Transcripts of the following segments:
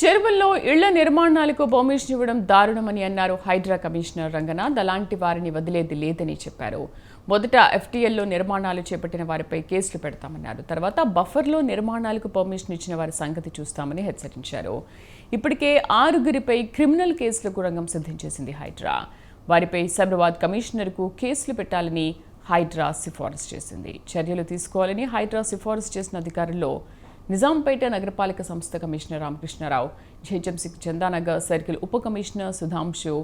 చెరువుల్లో ఇళ్ళ నిర్మాణాలకు పర్మిషన్ ఇవ్వడం దారుణమని అన్నారు హైడ్రా కమిషనర్ రంగనాథ్. అలాంటి వారిని వదిలేది లేదని చెప్పారు. మొదట ఎఫ్టీఎల్లో నిర్మాణాలు చేపట్టిన వారిపై కేసులు పెడతామన్నారు. తర్వాత బఫర్లో నిర్మాణాలకు పర్మిషన్ ఇచ్చిన వారి సంగతి చూస్తామని హెచ్చరించారు. ఇప్పటికే ఆరుగురిపై క్రిమినల్ కేసులకు రంగం సిద్ధం చేసింది హైడ్రా. వారిపై సైబరాబాద్ కమిషనర్కు కేసులు పెట్టాలని హైడ్రా సిఫారసు చేసింది. చర్యలు తీసుకోవాలని హైడ్రా సిఫారసు చేసిన అధికారుల్లో నిజాంపేట నగరపాలక సంస్థ commissioner Ramakrishnarao GHMC Chandanagar circle ఉప కమిషనర్ సుధాంశు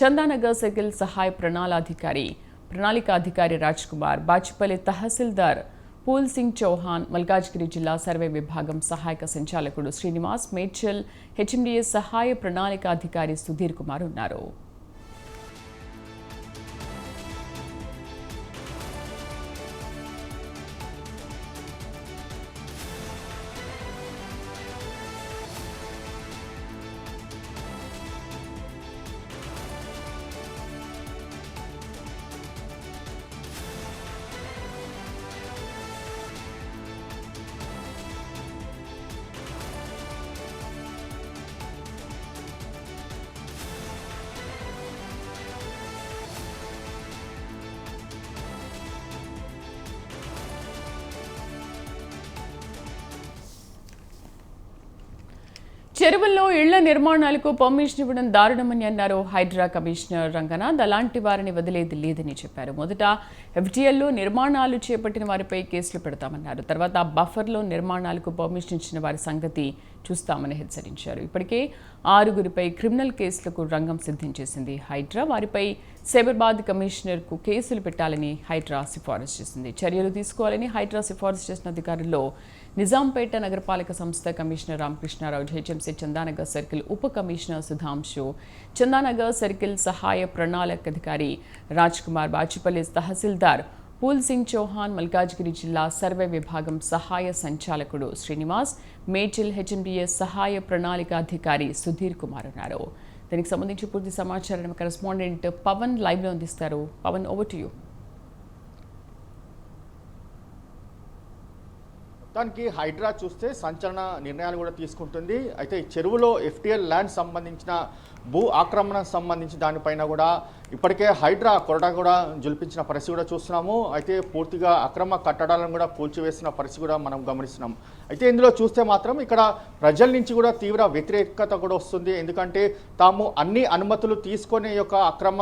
చందానగర్ సర్కిల్ సహాయ ప్రణాళాధికారి ప్రణాళికాధికారి రాజ్ కుమార్ బాచిపల్లి తహసీల్దార్ పూల్ సింగ్ చౌహాన్ మల్కాజ్గిరి జిల్లా సర్వే విభాగం సహాయక సంచాలకుడు శ్రీనివాస్ మేడ్చల్ హెచ్ఎండిఎస్ సహాయ ప్రణాళికాధికారి సుధీర్ కుమార్ ఉన్నారు. చెరువుల్లో ఇళ్ళ నిర్మాణాలకు పర్మిషన్ ఇవ్వడం దారుణమని అన్నారు హైడ్రా కమిషనర్ రంగనాథ్ అలాంటి వారిని వదిలేది లేదని చెప్పారు. మొదట ఎఫ్టీఎల్లో నిర్మాణాలు చేపట్టిన వారిపై కేసులు పెడతామన్నారు. తర్వాత బఫర్లో నిర్మాణాలకు పర్మిషన్ ఇచ్చిన వారి సంగతి చూస్తామని హెచ్చరించారు. ఇప్పటికే ఆరుగురిపై క్రిమినల్ కేసులకు రంగం సిద్ధం చేసింది హైడ్రా. వారిపై సైబర్బాద్ కమిషనర్కు కేసులు పెట్టాలని హైడ్రా సిఫారసు చేసింది. చర్యలు తీసుకోవాలని హైడ్రా సిఫారసు చేసిన అధికారుల్లో నిజాంపేట నగరపాలక సంస్థ commissioner Ramakrishnarao HMC Chandanagar circle ఉప కమిషనర్ సుధాంశు చందానగర్ సర్కిల్ సహాయ ప్రణాళికాధికారి రాజ్ కుమార్ బాచిపల్లి తహసీల్దార్ పూల్ సింగ్ చౌహాన్ మల్కాజ్గిరి జిల్లా సర్వే విభాగం సహాయ సంచాలకుడు శ్రీనివాస్ మేచిల్ హెచ్ఎండిఎస్ సహాయ ప్రణాళికాధికారి సుధీర్ కుమార్ ఉన్నారు. దీనికి సంబంధించి పూర్తి సమాచారం కరెస్పాండెంట్ పవన్ లైవ్లో అందిస్తారు. పవన్ ఓవర్ టు యూ దానికి హైడ్రా చూస్తే సంచలన నిర్ణయాలు కూడా తీసుకుంటుంది. అయితే చెరువులో ఎఫ్టీఎల్ ల్యాండ్ సంబంధించిన భూ ఆక్రమణ సంబంధించి దానిపైన కూడా ఇప్పటికే హైడ్రా కొరడా కూడా జులిపించిన పరిస్థితి కూడా చూస్తున్నాము. అయితే పూర్తిగా అక్రమ కట్టడాలను కూడా కూల్చివేసిన పరిస్థితి కూడా మనం గమనిస్తున్నాం. అయితే ఇందులో చూస్తే మాత్రం ఇక్కడ ప్రజల నుంచి కూడా తీవ్ర వ్యతిరేకత కూడా వస్తుంది. ఎందుకంటే తాము అన్ని అనుమతులు తీసుకొని యొక్క అక్రమ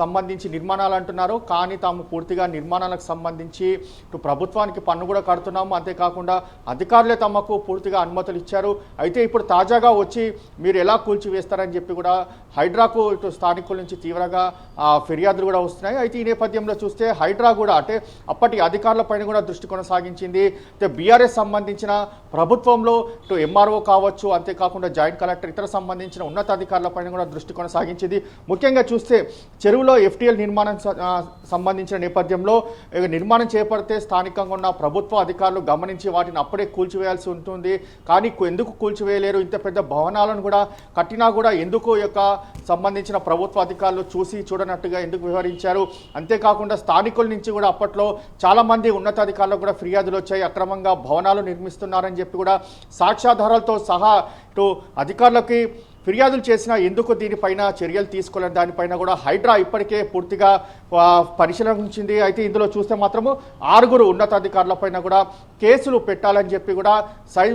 సంబంధించి నిర్మాణాలు అంటున్నారు. కానీ తాము పూర్తిగా నిర్మాణాలకు సంబంధించి ఇటు ప్రభుత్వానికి పన్ను కూడా కడుతున్నాము. అంతేకాకుండా అధికారులే తమకు పూర్తిగా అనుమతులు ఇచ్చారు. అయితే ఇప్పుడు తాజాగా వచ్చి మీరు ఎలా కూల్చివేస్తారని చెప్పి కూడా హైడ్రాకు ఇటు స్థానికుల నుంచి తీవ్రంగా ఫిర్యాదులు కూడా వస్తున్నాయి. అయితే ఈ నేపథ్యంలో చూస్తే హైడ్రా కూడా అంటే అప్పటి అధికారులపైన కూడా దృష్టి కొనసాగించింది. అయితే బీఆర్ఎస్ సంబంధించిన ప్రభుత్వంలో ఇటు ఎంఆర్ఓ కావచ్చు అంతేకాకుండా జాయింట్ కలెక్టర్ ఇతర సంబంధించిన ఉన్నతాధికారులపైన కూడా దృష్టి కొనసాగించింది. ముఖ్యంగా చూస్తే చెరువు చెరువులో ఎఫ్టీఎల్ నిర్మాణం సంబంధించిన నేపథ్యంలో నిర్మాణం చేపడితే స్థానికంగా ఉన్న ప్రభుత్వ అధికారులు గమనించి వాటిని అప్పుడే కూల్చివేయాల్సి ఉంటుంది. కానీ ఎందుకు కూల్చివేయలేరు? ఇంత పెద్ద భవనాలను కూడా కట్టినా కూడా ఎందుకు యొక్క సంబంధించిన ప్రభుత్వ అధికారులు చూసి చూడనట్టుగా ఎందుకు వ్యవహరించారు? అంతేకాకుండా స్థానికుల నుంచి కూడా అప్పట్లో చాలామంది ఉన్నతాధికారులకు కూడా ఫిర్యాదులు వచ్చాయి. అక్రమంగా భవనాలు నిర్మిస్తున్నారని చెప్పి కూడా సాక్ష్యాధారాలతో సహా ఇటు అధికారులకి ఫిర్యాదులు చేసినా ఎందుకు దీనిపైన చర్యలు తీసుకోలేని దానిపైన కూడా హైడ్రా ఇప్పటికే పూర్తిగా పరిశీలించింది అయితే ఇందులో చూస్తే మాత్రము ఆరుగురు ఉన్నతాధికారులపైన కూడా కేసులు పెట్టాలని చెప్పి కూడా సై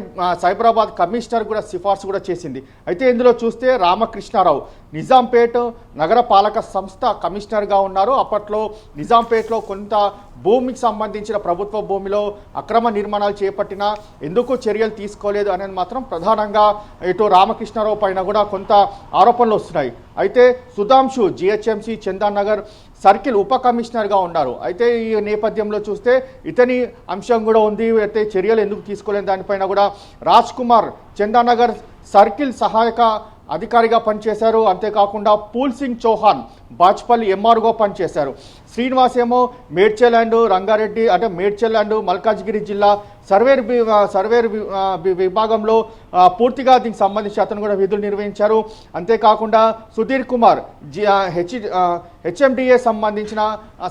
సైబరాబాద్ కమిషనర్ కూడా సిఫార్సు కూడా చేసింది. అయితే ఇందులో చూస్తే రామకృష్ణారావు నిజాంపేట్ నగరపాలక సంస్థ కమిషనర్గా ఉన్నారు. అప్పట్లో నిజాంపేట్లో కొంత భూమికి సంబంధించిన ప్రభుత్వ భూమిలో అక్రమ నిర్మాణాలు చేపట్టినా ఎందుకు చర్యలు తీసుకోలేదు అనేది మాత్రం ప్రధానంగా ఇటు రామకృష్ణారావు పైన కూడా కొంత ఆరోపణలు వస్తున్నాయి. అయితే సుధాంశు జిహెచ్ఎంసి చందానగర్ సర్కిల్ ఉప కమిషనర్గా ఉన్నారు. అయితే ఈ నేపథ్యంలో చూస్తే ఇతని అంశం కూడా ఉంది. అయితే చర్యలు ఎందుకు తీసుకోలేని దానిపైన కూడా రాజ్ కుమార్ చందానగర్ సర్కిల్ సహాయక అధికారిగా పనిచేశారు. అంతేకాకుండా పూల్ సింగ్ చౌహాన్ బాచ్పల్లి ఎంఆర్ఓ పనిచేశారు. శ్రీనివాస్ ఏమో మేడ్చల్ అండ్ రంగారెడ్డి అంటే మేడ్చల్ అండ్ మల్కాజ్గిరి జిల్లా సర్వేర్ సర్వేర్ విభాగంలో పూర్తిగా దీనికి సంబంధించి అతను కూడా విధులు నిర్వహించారు. అంతేకాకుండా Sudheer Kumar G H HMDA సంబంధించిన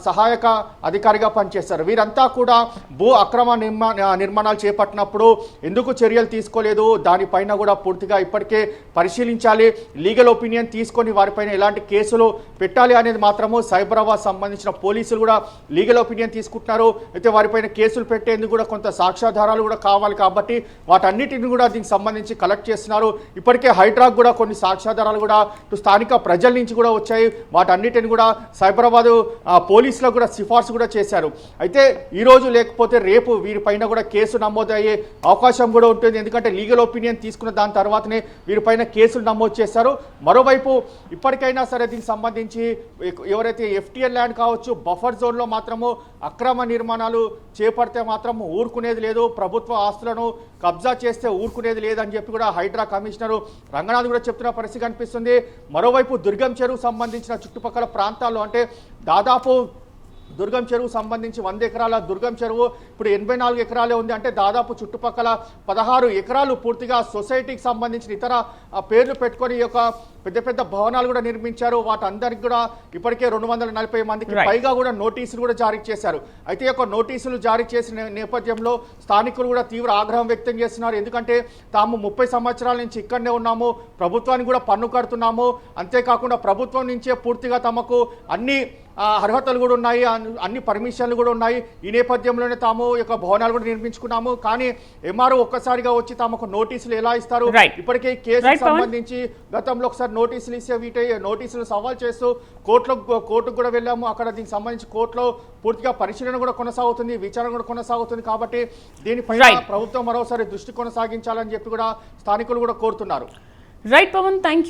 సహాయక అధికారిగా పనిచేస్తారు వీరంతా కూడా భూ అక్రమ నిర్మా నిర్మాణాలు చేపట్టినప్పుడు ఎందుకు చర్యలు తీసుకోలేదు? దానిపైన కూడా పూర్తిగా ఇప్పటికే పరిశీలించాలి. లీగల్ ఒపీనియన్ తీసుకొని వారిపైన ఎలాంటి కేసులు పెట్టాలి అనేది మాత్రము సైబరాబాద్ సంబంధించిన పోలీసులు కూడా లీగల్ ఒపీనియన్ తీసుకుంటున్నారు. అయితే వారిపైన కేసులు పెట్టేందుకు కూడా కొంత సాక్ష్యాధారాలు కూడా కావాలి కాబట్టి వాటన్నిటిని కూడా దీనికి సంబంధించి కలెక్ట్ చేస్తున్నారు. ఇప్పటికే హైడ్రాక్ కూడా కొన్ని సాక్ష్యాధారాలు కూడా స్థానిక ప్రజల నుంచి కూడా వచ్చాయి. వాటన్నిటిని కూడా సైబరాబాద్ పోలీసులకు కూడా సిఫార్సు కూడా చేశారు. అయితే ఈరోజు లేకపోతే రేపు వీరిపైన కూడా కేసు నమోదు అయ్యే అవకాశం కూడా ఉంటుంది. ఎందుకంటే లీగల్ ఒపీనియన్ తీసుకున్న దాని తర్వాతనే వీరిపైన కేసులు నమోదు చేశారు. మరోవైపు ఇప్పటికైనా సరే దీనికి సంబంధించి ఎక్- ఎవరైతే ఎఫ్టీఎల్ ల్యాండ్ కావచ్చు బఫర్ జోన్లో మాత్రము అక్రమ నిర్మాణాలు చేపడితే మాత్రం ఊరుకునేది లేదు. ప్రభుత్వ ఆస్తులను కబ్జా చేస్తే ఊరుకునేది లేదని చెప్పి కూడా హైడ్రా కమిషనరు రంగనాథ్ కూడా చెప్తున్న పరిస్థితి కనిపిస్తుంది. మరోవైపు దుర్గం చెరువు సంబంధించిన చుట్టుపక్కల ప్రాంతాల్లో అంటే దాదాపు దుర్గం చెరువు సంబంధించి వంద ఎకరాల దుర్గం చెరువు ఇప్పుడు ఎనభై నాలుగు ఎకరాలే ఉంది అంటే దాదాపు చుట్టుపక్కల పదహారు ఎకరాలు పూర్తిగా సొసైటీకి సంబంధించిన ఇతర పేర్లు పెట్టుకొని యొక్క పెద్ద పెద్ద భవనాలు కూడా నిర్మించారు. వాటందరికి కూడా ఇప్పటికే రెండు వందల నలభై మందికి. పైగా కూడా నోటీసులు కూడా జారీ చేశారు. అయితే యొక్క నోటీసులు జారీ చేసిన నేపథ్యంలో స్థానికులు కూడా తీవ్ర ఆగ్రహం వ్యక్తం చేస్తున్నారు. ఎందుకంటే తాము ముప్పై సంవత్సరాల నుంచి ఇక్కడనే ఉన్నాము ప్రభుత్వానికి కూడా పన్ను కడుతున్నాము. అంతేకాకుండా ప్రభుత్వం నుంచే పూర్తిగా తమకు అన్ని అర్హతలు కూడా ఉన్నాయి అన్- అన్ని పర్మిషన్లు కూడా ఉన్నాయి. ఈ నేపథ్యంలోనే తాము యొక్క భవనాలు కూడా నిర్మించుకున్నాము. కానీ ఎంఆర్ఓ ఒక్కసారిగా వచ్చి తమకు నోటీసులు ఎలా ఇస్తారు. ఇప్పటికే కేసుకు పవన్. సంబంధించి గతంలో ఒకసారి నోటీసులు ఇస్తే వీటి నోటీసులు సవాల్ చేస్తూ కోర్టులో కోర్టుకు కూడా వెళ్ళాము. అక్కడ దీనికి సంబంధించి కోర్టులో పూర్తిగా పరిశీలన కూడా కొనసాగుతుంది విచారణ కూడా కొనసాగుతుంది కాబట్టి Right. ప్రభుత్వం మరోసారి దృష్టి కొనసాగించాలని చెప్పి కూడా స్థానికులు కూడా కోరుతున్నారు. Right Pawan thank